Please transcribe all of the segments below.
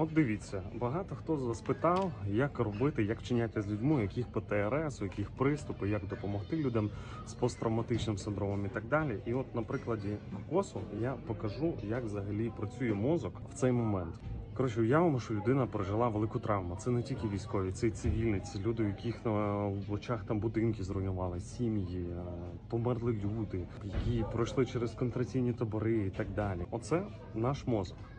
От дивіться, багато хто з вас питав, як робити, як вчиняти з людьми, яких ПТРС, у яких приступи, як допомогти людям з посттравматичним синдромом і так далі. І от на прикладі кокосу я покажу, як взагалі працює мозок в цей момент. Коротше, уявимо, що людина пережила велику травму. Це не тільки військові, це і цивільні, це люди, у яких на в очах там будинки зруйнували, сім'ї, е, померли люди, які пройшли через контраційні табори і так далі. Оце наш мозок.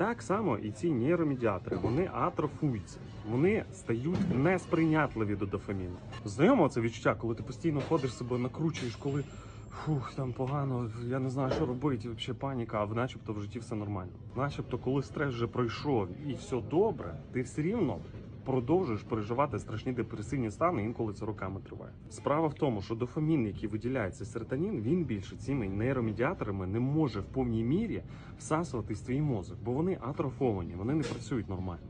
Так само і ці нейромедіатори вони атрофуються, вони стають несприйнятливі до дофаміну. Знайомо це відчуття, коли ти постійно ходиш себе накручуєш, коли фух, там погано, я не знаю, що робити, взагалі паніка, а начебто в житті все нормально. Начебто, коли стрес вже пройшов і все добре, ти все рівно. Продовжуєш переживати страшні депресивні стани, інколи це роками триває. Справа в тому, що дофамін, який виділяється серотонін, він більше цими нейромедіаторами не може в повній мірі всасуватись твій мозок, бо вони атрофовані, вони не працюють нормально.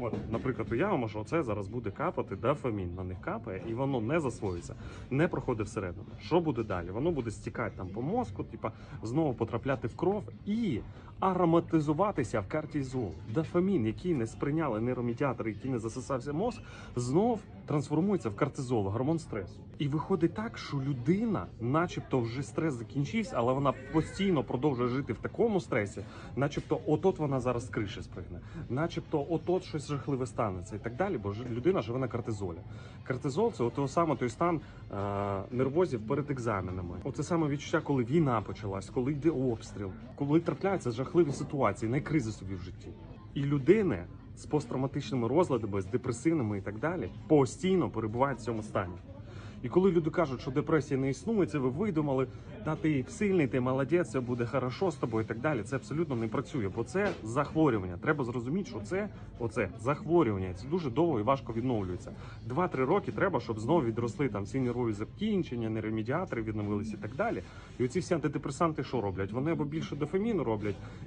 От, наприклад, уявимо, що це зараз буде капати дофамін, на них капає, і воно не засвоюється, не проходить всередину. Що буде далі? Воно буде стікати там по мозку, типа знову потрапляти в кров і ароматизуватися в кортизол. Дофамін, який не сприйняли нейромедіатори, який не засосався мозк, знов трансформується в кортизол, гормон стресу. І виходить так, що людина, начебто, вже стрес закінчився, але вона постійно продовжує жити в такому стресі, начебто, отот вона зараз з криші спригне, начебто, отот щось жахливе станеться і так далі. Бо людина живе на кортизолі. Кортизол це ото саме той стан е, нервозів перед екзаменами. Оце саме відчуття, коли війна почалась, коли йде обстріл, коли трапляються жахливі ситуації, найкризи собі в житті. І людини з посттравматичними розладами, з депресивними і так далі, постійно перебувають в цьому стані. І коли люди кажуть, що депресія не існує, це ви видумали, та ти сильний, ти молодець, все буде хорошо з тобою і так далі. Це абсолютно не працює, бо це захворювання. Треба зрозуміти, що це оце захворювання. Це дуже довго і важко відновлюється. Два-три роки треба, щоб знову відросли там всі нервові закінчення, нейромедіатори відновилися і так далі. І оці всі антидепресанти що роблять? Вони або більше дофаміну роблять,